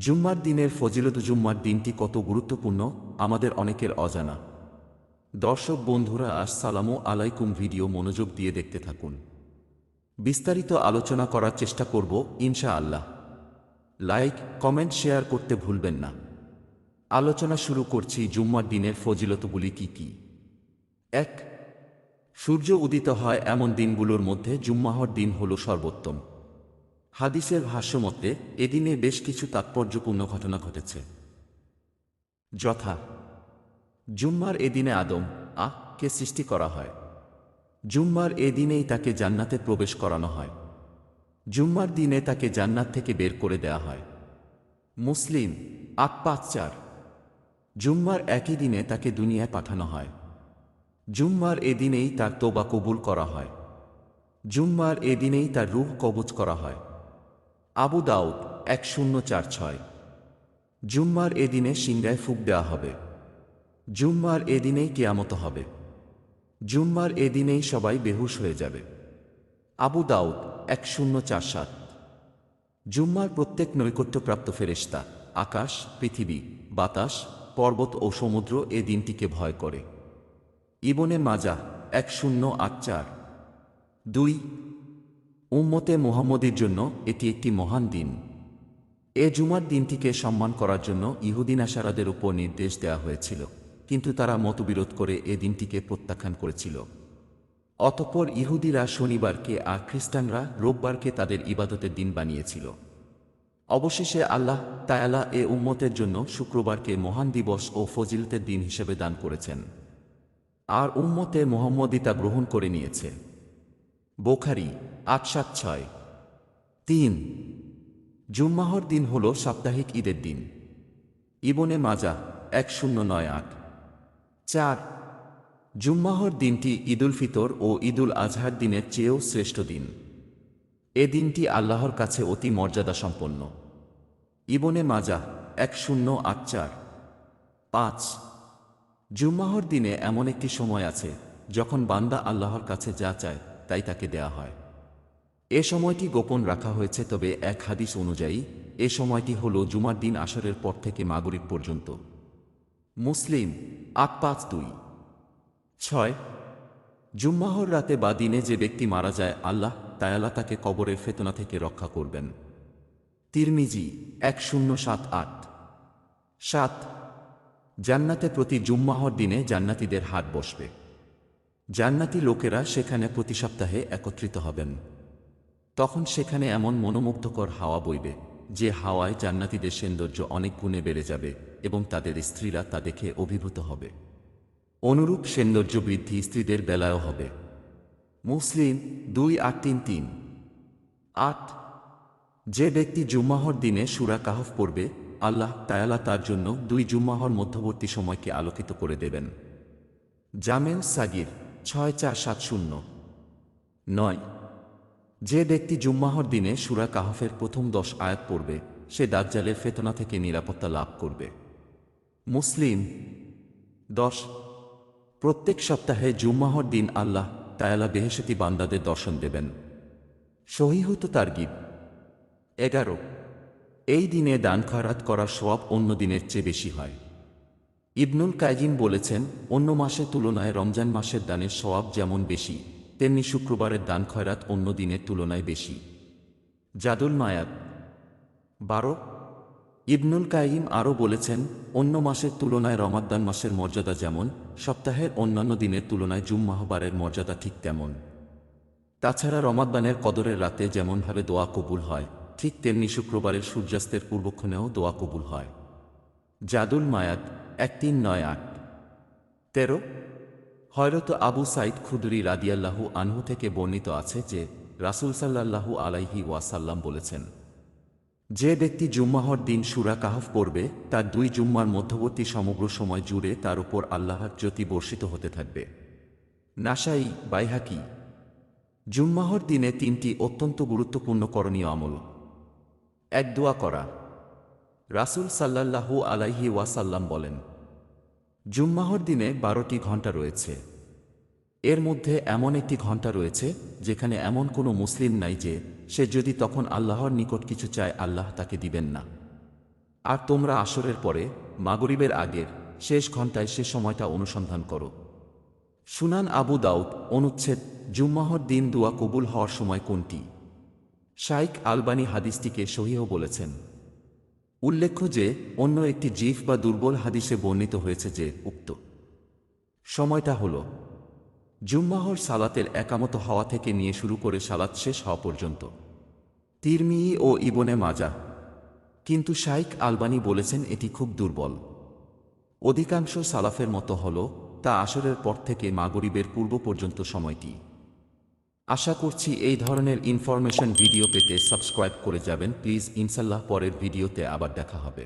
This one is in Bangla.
জুম্মার দিনের ফজিলত জুম্মার দিনটি কত গুরুত্বপূর্ণ, আমাদের অনেকের অজানা। দর্শক বন্ধুরা, আসসালামু আলাইকুম ভিডিও মনোযোগ দিয়ে দেখতে থাকুন। বিস্তারিত আলোচনা করার চেষ্টা করব ইনশা আল্লাহ লাইক, কমেন্ট, শেয়ার করতে ভুলবেন না। আলোচনা শুরু করছি জুম্মার দিনের ফজিলতগুলি কি কি? এক, সূর্য উদিত হয় এমন দিনগুলোর মধ্যে জুম্মাহর দিন হল সর্বোত্তম। হাদিসের ভাষ্যমতে, এদিনে বেশ কিছু তাৎপর্যপূর্ণ ঘটনা ঘটেছে। যথা, জুম্মার এদিনে আদম আ কে সৃষ্টি করা হয়। জুম্মার এ দিনেই তাকে জান্নাতে প্রবেশ করানো হয়। জুম্মার দিনে তাকে জান্নাত থেকে বের করে দেয়া হয়। মুসলিম, আট পাঁচ চার। জুম্মার একই দিনে তাকে দুনিয়ায় পাঠানো হয়। জুম্মার এ দিনেই তার তোবা কবুল করা হয়। জুম্মার এ দিনেই তার রূহ কবজ করা হয়। আবু দাউদ এক শূন্য চার ছয়। জুম্মার এ দিনে সিংগায় ফুক দেওয়া হবে। জুম্মার এ দিনেই কেয়ামত হবে। জুম্মার এ দিনেই সবাই বেহুশ হয়ে যাবে। আবু দাউদ এক শূন্য চার সাত। জুম্মার প্রত্যেক নৈকট্যপ্রাপ্ত ফেরেশতা আকাশ, পৃথিবী, বাতাস, পর্বত ও সমুদ্র এ দিনটিকে ভয় করে। ইবনে মাজা এক শূন্য আট চার। দুই উম্মতে মোহাম্মদীর জন্য এটি একটি মহান দিন। এ জুমার দিনটিকে সম্মান করার জন্য ইহুদিন আশারাদের উপর নির্দেশ দেওয়া হয়েছিল, কিন্তু তারা মতবিরোধ করে এ দিনটিকে প্রত্যাখ্যান করেছিল। অতঃপর ইহুদিরা শনিবারকে আর খ্রিস্টানরা রোববারকে তাদের ইবাদতের দিন বানিয়েছিল। অবশেষে আল্লাহ তায়ালা এ উম্মতের জন্য শুক্রবারকে মহান দিবস ও ফজিলতের দিন হিসেবে দান করেছেন। আর উম্মতে মোহাম্মদিতা গ্রহণ করে নিয়েছে। বোখারি, আট সাত ছয়। তিন, জুম্মাহর দিন হল সাপ্তাহিক ঈদের দিন। ইবনে মাজা এক শূন্য নয় আট। চার, জুম্মাহর দিনটি ঈদুল ফিতর ও ঈদুল আজহার দিনের চেয়েও শ্রেষ্ঠ দিন। এ দিনটি আল্লাহর কাছে অতি মর্যাদা সম্পন্ন। ইবনে মাজা এক শূন্য আট চার। পাঁচ, জুম্মাহর দিনে এমন একটি সময় আছে যখন বান্দা আল্লাহর কাছে যা চায় তাই তাকে দেয়া হয়। এ সময়টি গোপন রাখা হয়েছে, তবে এক হাদিস অনুযায়ী, এ সময়টি হল জুমার দিন আসরের পর থেকে মাগরিব পর্যন্ত। মুসলিম, আট পাঁচ দুই। ছয়, জুম্মাহর রাতে বা দিনে যে ব্যক্তি মারা যায়, আল্লাহ তাই তায়ালা তাকে কবরের ফেতনা থেকে রক্ষা করবেন। তিরমিজি, এক শূন্য সাত আট। সাত, জান্নাতে প্রতি জুম্মাহর দিনে জান্নাতীদের হাট বসবে। জান্নাতি লোকেরা সেখানে প্রতি সপ্তাহে একত্রিত হবেন। তখন সেখানে এমন মনোমুগ্ধকর হাওয়া বইবে, যে হাওয়ায় জান্নাতীদের সৌন্দর্য অনেক গুণে বেড়ে যাবে এবং তাদের স্ত্রীরা তা দেখে অভিভূত হবে। অনুরূপ সৌন্দর্য বৃদ্ধি স্ত্রীদের বেলায়ও হবে। মুসলিম দুই আট তিন তিন। আট। যে ব্যক্তি জুম্মাহর দিনে সুরা কাহফ পড়বে, আল্লাহ তায়ালা তার জন্য দুই জুম্মাহর মধ্যবর্তী সময়কে আলোকিত করে দেবেন। জামেল সাগির। ছয় চার সাত শূন্য। নয়। যে ব্যক্তি জুম্মাহর দিনে সুরা কাহফের প্রথম দশ আয়াত পড়বে, সে দাজ্জালের ফেতনা থেকে নিরাপত্তা লাভ করবে। মুসলিম। দশ। প্রত্যেক সপ্তাহে জুম্মাহর দিন আল্লাহ তায়ালা বেহেশতি বান্দাদের দর্শন দেবেন। সহিহুত তারগিব এগারো। এই দিনে দান খয়রাত করার সব অন্য দিনের চেয়ে বেশি হয়। ইবনুল কাইজিম বলেছেন, অন্য মাসের তুলনায় রমজান মাসের দানের সওয়াব যেমন বেশি, তেমনি শুক্রবারের দান খয়রাত অন্য দিনের তুলনায় বেশি। জাদুল মায়াত বারো। ইবনুল কাইম আরও বলেছেন, অন্য মাসের তুলনায় রমাদ্দান মাসের মর্যাদা যেমন, সপ্তাহের অন্যান্য দিনের তুলনায় জুম্মাহবারের মর্যাদা ঠিক তেমন। তাছাড়া রমাদ্দানের কদরের রাতে যেমনভাবে দোয়া কবুল হয়, ঠিক তেমনি শুক্রবারের সূর্যাস্তের পূর্বক্ষণেও দোয়া কবুল হয়। জাদুল মায়াত এক তিন নয় আট। তেরো, হয়রত আবু সাইদ খুদরি রাদিয়াল্লাহু আনহু থেকে বর্ণিত আছে যে রাসুল সাল্লাল্লাহু আলাইহি ওয়াসাল্লাম বলেছেন, যে ব্যক্তি জুম্মাহর দিন সুরা কাহফ পড়বে, তার দুই জুম্মার মধ্যবর্তী সমগ্র সময় জুড়ে তার উপর আল্লাহর জ্যোতি বর্ষিত হতে থাকবে। নাসাই বাইহাকি, জুম্মাহর দিনে তিনটি অত্যন্ত গুরুত্বপূর্ণ করণীয় আমল। এক, দোয়া করা। রাসুল সাল্লাল্লাহু আলাইহি ওয়াসাল্লাম বলেন জুম্মাহর দিনে বারোটি ঘণ্টা রয়েছে। এর মধ্যে এমন একটি ঘণ্টা রয়েছে, যেখানে এমন কোনো মুসলিম নাই যে, সে যদি তখন আল্লাহর নিকট কিছু চায়, আল্লাহ তাকে দিবেন না। আর তোমরা আসরের পরে, মাগরিবের আগের শেষ ঘন্টায় সে সময়টা অনুসন্ধান করো। সুনান আবু দাউদ অনুচ্ছেদ, জুম্মাহর দিন দোয়া কবুল হওয়ার সময় কোনটি? শাইক আলবানি হাদিসটিকে সহিহ বলেছেন। উল্লেখ্য যে, অন্য একটি জিফ বা দুর্বল হাদিসে বর্ণিত হয়েছে যে, উক্ত। সময়টা হল, জুম্মাহর সালাতের একামত হওয়া থেকে নিয়ে শুরু করে সালাত শেষ হওয়া পর্যন্ত। তিরমি ও ইবনে মাজা কিন্তু শাইক আলবানি বলেছেন এটি খুব দুর্বল। অধিকাংশ সালাফের মতো হল, তা আসরের পর থেকে মাগরিবের পূর্ব পর্যন্ত সময়টি। আশা করছি এই ধরনের ইনফরমেশন ভিডিও পেতে সাবস্ক্রাইব করে যাবেন। প্লিজ ইনশাল্লাহ পরের ভিডিওতে আবার দেখা হবে।